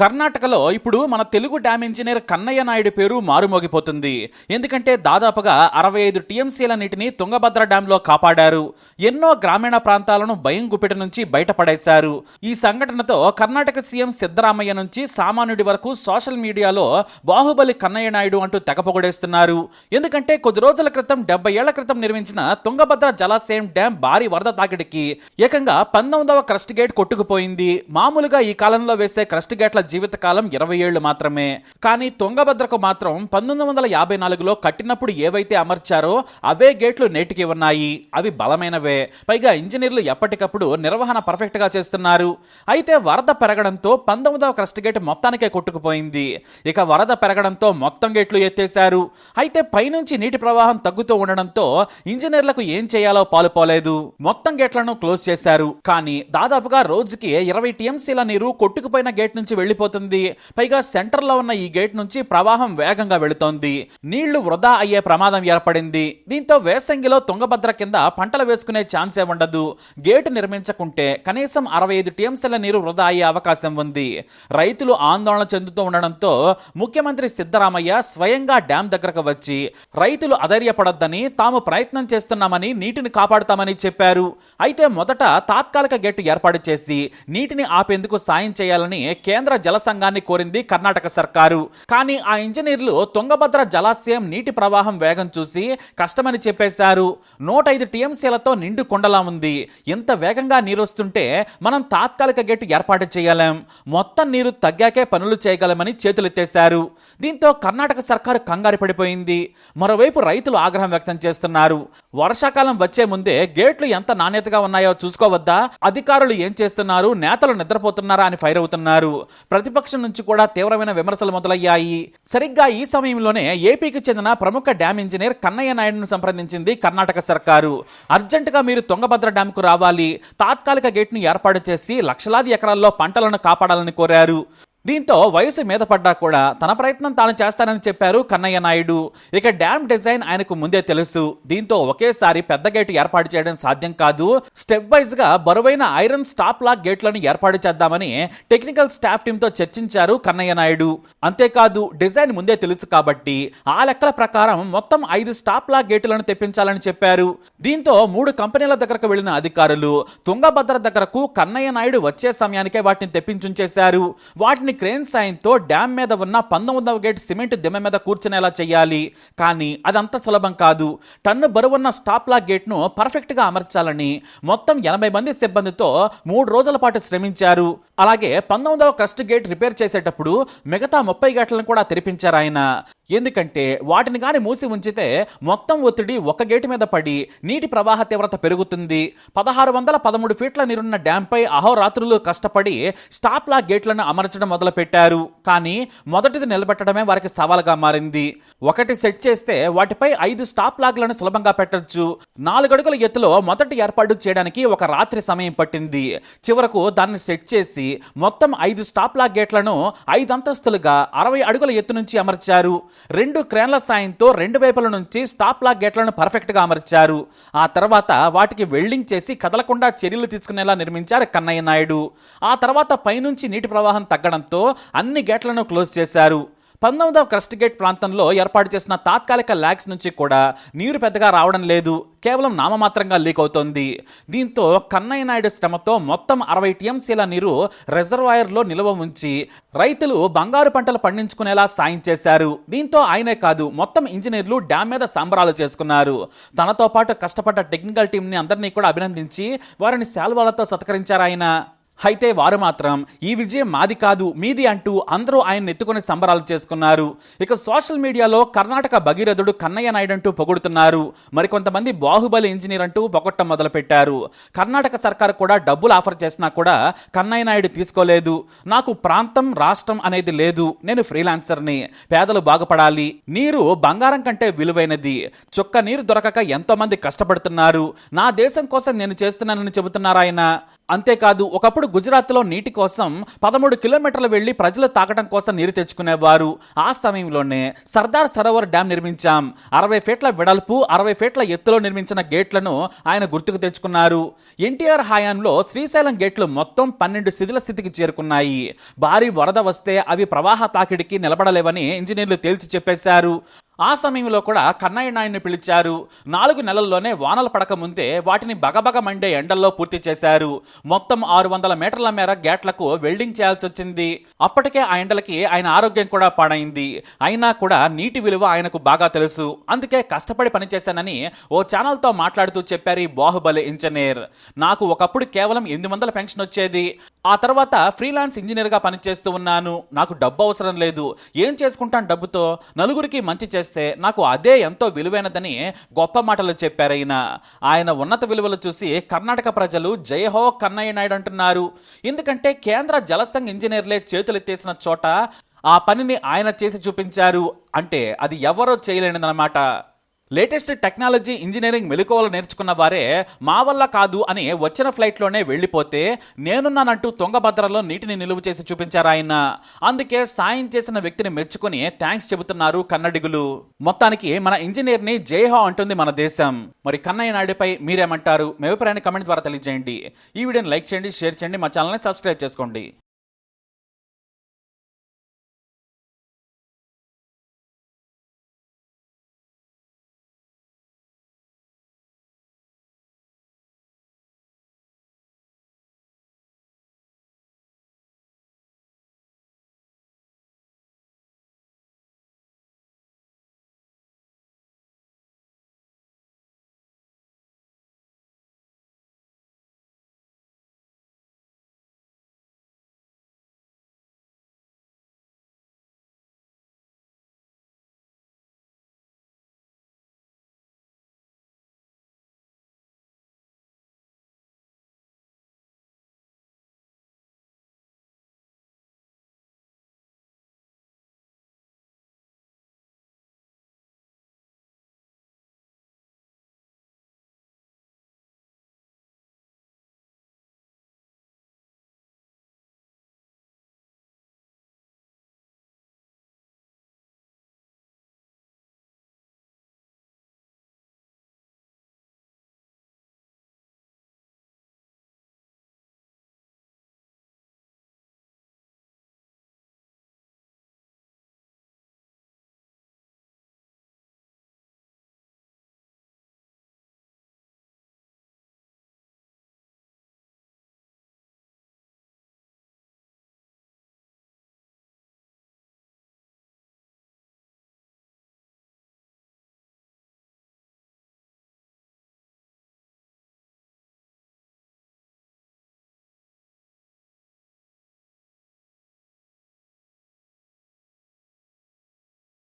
కర్ణాటకలో ఇప్పుడు మన తెలుగు డ్యామ్ ఇంజనీర్ కన్నయ్య నాయుడు పేరు మారుమోగిపోతుంది. ఎందుకంటే దాదాపుగా అరవై ఐదు టీఎంసీల నీటిని తుంగభద్ర డ్యాంలో కాపాడారు. ఎన్నో గ్రామీణ ప్రాంతాలను భయం గుప్పిట నుంచి బయటపడేశారు. ఈ సంఘటనతో కర్ణాటక సీఎం సిద్ధరామయ్య నుంచి సామాన్యుడి వరకు సోషల్ మీడియాలో బాహుబలి కన్నయ్య నాయుడు అంటూ తెగపొగడేస్తున్నారు ఎందుకంటే కొద్ది రోజుల క్రితం డెబ్బై ఏళ్ళ క్రితం నిర్మించిన తుంగభద్ర జలాశయం డ్యాం భారీ వరద తాకిడికి ఏకంగా పంతొమ్మిదవ క్రస్ట్ గేట్ కొట్టుకుపోయింది. మామూలుగా ఈ కాలంలో వేసే క్రస్ట్ గేట్ల జీవితకాలం ఇరవై ఏళ్ళు మాత్రమే. కానీ తుంగభద్రకు మాత్రం పంతొమ్మిది వందల యాభై నాలుగులో కట్టినప్పుడు ఏవైతే అమర్చారో అవే గేట్లు నేటికి ఉన్నాయి. అవి బలమైనవే. పైగా ఇంజనీర్లు ఎప్పటికప్పుడు నిర్వహణ పర్ఫెక్ట్గా చేస్తున్నారు. అయితే వరద పెరగడంతో పంతొమ్మిదవ క్రస్ట్ గేట్ మొత్తానికే కొట్టుకుపోయింది. ఇక వరద పెరగడంతో మొత్తం గేట్లు ఎత్తేశారు. అయితే పైనుంచి నీటి ప్రవాహం తగ్గుతూ ఉండడంతో ఇంజనీర్లకు ఏం చేయాలో పాలుపోలేదు మొత్తం గేట్లను క్లోజ్ చేశారు. కానీ దాదాపుగా రోజుకి ఇరవై టీఎంసీల నీరు కొట్టుకుపోయిన గేట్ నుంచి వెళ్ళి వెళ్ళిపోతుంది పైగా సెంటర్లో ఉన్న ఈ గేట్ నుంచి ప్రవాహం వేగంగా వెళుతోంది. నీళ్ళు వృధా అయ్యే ప్రమాదం ఏర్పడింది. దీంతో వేసంగిలో తుంగభద్ర కింద పంటలు వేసుకునే ఛాన్సే ఉండదు. గేటు నిర్మించకుంటే కనీసం అరవై ఐదు టీఎంసీల నీరు వృధా అయ్యే అవకాశం ఉంది. రైతులు ఆందోళన చెందుతూ ఉండడంతో ముఖ్యమంత్రి సిద్ధరామయ్య స్వయంగా డ్యాం దగ్గరకు వచ్చి రైతులు అధైర్యపడొద్దని తాము ప్రయత్నం చేస్తున్నామని నీటిని కాపాడుతామని చెప్పారు. అయితే మొదట తాత్కాలిక గేటు ఏర్పాటు చేసి నీటిని ఆపేందుకు సాయం చేయాలని కేంద్ర జల సంఘాన్ని కోరింది కర్ణాటక సర్కారు. కానీ ఆ ఇంజనీర్లు తుంగభద్ర జలాశయం నీటి ప్రవాహం వేగం చూసి కష్టమని చెప్పేశారు. నూట ఐదు టీఎంసీలతో నిండు కొండలా ఉంది. ఇంత వేగంగా నీరు వస్తుంటే మనం తాత్కాలిక గేటు ఏర్పాటు చేయలేం. మొత్తం నీరు తగ్గాకే పనులు చేయగలమని చేతులెత్తేశారు. దీంతో కర్ణాటక సర్కారు కంగారు పడిపోయింది. మరోవైపు రైతులు ఆగ్రహం వ్యక్తం చేస్తున్నారు. వర్షాకాలం వచ్చే ముందే గేట్లు ఎంత నాణ్యతగా ఉన్నాయో చూసుకోవద్దా? అధికారులు ఏం చేస్తున్నారు? నేతలు నిద్రపోతున్నారా అని ఫైర్ అవుతున్నారు. ప్రతిపక్షం నుంచి కూడా తీవ్రమైన విమర్శలు మొదలయ్యాయి. సరిగ్గా ఈ సమయంలోనే ఏపీకి చెందిన ప్రముఖ డ్యామ్ ఇంజనీర్ కన్నయ్య నాయుడును సంప్రదించింది కర్ణాటక సర్కారు. అర్జెంటుగా మీరు తుంగభద్ర డ్యాంకు రావాలి. తాత్కాలిక గేట్ను ఏర్పాటు చేసి లక్షలాది ఎకరాల్లో పంటలను కాపాడాలని కోరారు. దీంతో వయసు మీద పడ్డా కూడా తన ప్రయత్నం తాను చేస్తానని చెప్పారు కన్నయ్య నాయుడు. ఇక డ్యామ్ డిజైన్ ఆయనకు ముందే తెలుసు. దీంతో ఒకేసారి పెద్ద గేటు ఏర్పాటు చేయడం సాధ్యం కాదు. స్టెప్ వైజ్గా బరువైన ఐరన్ స్టాప్ లాక్ గేట్లను ఏర్పాటు చేద్దామని టెక్నికల్ స్టాఫ్ టీమ్తో చర్చించారు కన్నయ్య నాయుడు. అంతేకాదు డిజైన్ ముందే తెలుసు కాబట్టి ఆ లెక్కల ప్రకారం మొత్తం ఐదు స్టాప్ లాక్ గేటులను తెప్పించాలని చెప్పారు. దీంతో మూడు కంపెనీల దగ్గరకు వెళ్ళిన అధికారులు తుంగభద్ర దగ్గరకు కన్నయ్య నాయుడు వచ్చే సమయానికే వాటిని తెప్పించుంచేశారు. వాటిని క్రేన్ సాయంతో డ్యామ్ మీద ఉన్న పంతొమ్మిదవ గేట్ సిమెంట్ దిమ్మ మీద కూర్చునేలా చేయాలి కానీ అదంత సులభం కాదు. టన్ను బరువున్న స్టాప్ లాక్ గేట్ను పర్ఫెక్ట్గా అమర్చాలని మొత్తం ఎనభై మంది సిబ్బందితో మూడు రోజుల పాటు శ్రమించారు. అలాగే పంతొమ్మిదవ క్రస్ట్ గేట్ రిపేర్ చేసేటప్పుడు మిగతా ముప్పై గేట్లను కూడా తెరిపించారు ఆయన. ఎందుకంటే వాటిని కానీ మూసి ఉంచితే మొత్తం ఒత్తిడి ఒక గేటు మీద పడి నీటి ప్రవాహ తీవ్రత పెరుగుతుంది. పదహారు వందల పదమూడు ఫీట్ల నీరున్న డ్యాంపై అహోరాత్రులు కష్టపడి స్టాప్ గేట్లను అమర్చడం మొదలుపెట్టారు. కానీ మొదటిది నిలబెట్టడమే వారికి సవాలుగా మారింది. ఒకటి సెట్ చేస్తే వాటిపై ఐదు స్టాప్ లాగ్లను సులభంగా పెట్టొచ్చు. నాలుగు అడుగుల ఎత్తులో మొదటి ఏర్పాటు చేయడానికి ఒక రాత్రి సమయం పట్టింది. చివరకు దాన్ని సెట్ చేసి మొత్తం ఐదు స్టాప్ లాగ్ గేట్లను ఐదు అంతస్తులుగా అరవై అడుగుల ఎత్తు నుంచి అమర్చారు. రెండు క్రేన్ల సాయంతో రెండు వైపుల నుంచి స్టాప్ లాక్ గేట్లను పర్ఫెక్ట్గా అమర్చారు. ఆ తర్వాత వాటికి వెల్డింగ్ చేసి కదలకుండా చర్యలు తీసుకునేలా నిర్మించారు కన్నయ్య నాయుడు. ఆ తర్వాత పైనుంచి నీటి ప్రవాహం తగ్గడంతో అన్ని గేట్లను క్లోజ్ చేశారు. పంతొమ్మిదవ క్రస్ట్ గేట్ ప్రాంతంలో ఏర్పాటు చేసిన తాత్కాలిక ల్యాగ్స్ నుంచి కూడా నీరు పెద్దగా రావడం లేదు. కేవలం నామమాత్రంగా లీక్ అవుతోంది. దీంతో కన్నయ్య నాయుడు శ్రమతో మొత్తం అరవై టీఎంసీల నీరు రిజర్వాయర్లో నిల్వ ఉంచి రైతులు బంగారు పంటలు పండించుకునేలా సాయం చేశారు. దీంతో ఆయనే కాదు మొత్తం ఇంజనీర్లు డ్యామ్ మీద సంబరాలు చేసుకున్నారు. తనతో పాటు కష్టపడ్డ టెక్నికల్ టీంని అందరినీ కూడా అభినందించి వారిని శాల్వాలతో సత్కరించారు ఆయన. అయితే వారు మాత్రం ఈ విజయం మాది కాదు మీది అంటూ అందరూ ఆయన ఎత్తుకొని సంబరాలు చేసుకున్నారు. ఇక సోషల్ మీడియాలో కర్ణాటక భగీరథుడు కన్నయ్య నాయుడు అంటూ పొగుడుతున్నారు. మరికొంతమంది బాహుబలి ఇంజనీర్ అంటూ పొగట్టం మొదలుపెట్టారు. కర్ణాటక సర్కార్ కూడా డబ్బులు ఆఫర్ చేసినా కూడా కన్నయ్య నాయుడు తీసుకోలేదు. నాకు ప్రాంతం రాష్ట్రం అనేది లేదు. నేను ఫ్రీలాన్సర్ని. పేదలు బాగుపడాలి. నీరు బంగారం కంటే విలువైనది. చుక్క నీరు దొరకక ఎంతో మంది కష్టపడుతున్నారు. నా దేశం కోసం నేను చేస్తున్నానని చెబుతున్నారాయన. అంతేకాదు ఒకప్పుడు గుజరాత్లో నీటి కోసం పదమూడు కిలోమీటర్లు వెళ్ళి ప్రజలు తాగడం కోసం నీరు తెచ్చుకునేవారు. ఆ సమయంలోనే సర్దార్ సరోవర్ డ్యాం నిర్మించాం. అరవై ఫీట్ల వెడల్పు అరవై ఫీట్ల ఎత్తులో నిర్మించిన గేట్లను ఆయన గుర్తుకు తెచ్చుకున్నారు. ఎన్టీఆర్ హయాంలో శ్రీశైలం గేట్లు మొత్తం పన్నెండు శిథిల స్థితికి చేరుకున్నాయి. భారీ వరద వస్తే అవి ప్రవాహ తాకిడికి నిలబడలేవని ఇంజనీర్లు తేల్చి చెప్పేశారు. ఆ సమయంలో కూడా కన్నయ్య నాయుడిని పిలిచారు. నాలుగు నెలల్లోనే వానలు పడక ముందే వాటిని బగబగ మండే ఎండల్లో పూర్తి చేశారు. మొత్తం ఆరు వందల మీటర్ల మేర గేట్లకు వెల్డింగ్ చేయాల్సి వచ్చింది. అప్పటికే ఆ ఎండలకి ఆయన ఆరోగ్యం కూడా పాడైంది. అయినా కూడా నీటి విలువ ఆయనకు బాగా తెలుసు. అందుకే కష్టపడి పనిచేశానని ఓ ఛానల్తో మాట్లాడుతూ చెప్పారు ఈ బాహుబలి ఇంజనీర్. నాకు ఒకప్పుడు కేవలం ఎనిమిది వందల పెన్షన్ వచ్చేది. ఆ తర్వాత ఫ్రీలాన్స్ ఇంజనీర్గా పనిచేస్తూ ఉన్నాను. నాకు డబ్బు అవసరం లేదు. ఏం చేసుకుంటాను డబ్బుతో? నలుగురికి మంచి చేస్తే నాకు అదే ఎంతో విలువైనదని గొప్ప మాటలు చెప్పారు ఆయన ఆయన ఉన్నత విలువలు చూసి కర్ణాటక ప్రజలు జయహో కన్నయ్య నాయుడు అంటున్నారు. ఎందుకంటే కేంద్ర జలసంఘ్ ఇంజనీర్లే చేతులెత్తేసిన చోట ఆ పనిని ఆయన చేసి చూపించారు. అంటే అది ఎవరో చేయలేనిదన్నమాట. లేటెస్ట్ టెక్నాలజీ ఇంజనీరింగ్ మెలకువలు నేర్చుకున్న వారే మా వల్ల కాదు అని వచ్చిన ఫ్లైట్లోనే వెళ్ళిపోతే నేనున్నానంటూ తుంగభద్రలో నీటిని నిలువ చేసి చూపించారు ఆయన? అందుకే సాయం చేసిన వ్యక్తిని మెచ్చుకుని థ్యాంక్స్ చెబుతున్నారు కన్నడిగులు. మొత్తానికి మన ఇంజనీర్ని జైహో అంటుంది మన దేశం. మరి కన్నయ్య నాయుడుపై మీరేమంటారు? మీ అభిప్రాయాన్ని కమెంట్ ద్వారా తెలియజేయండి. ఈ వీడియోని లైక్ చేయండి షేర్ చేయండి మా ఛానల్ని సబ్స్క్రైబ్ చేసుకోండి.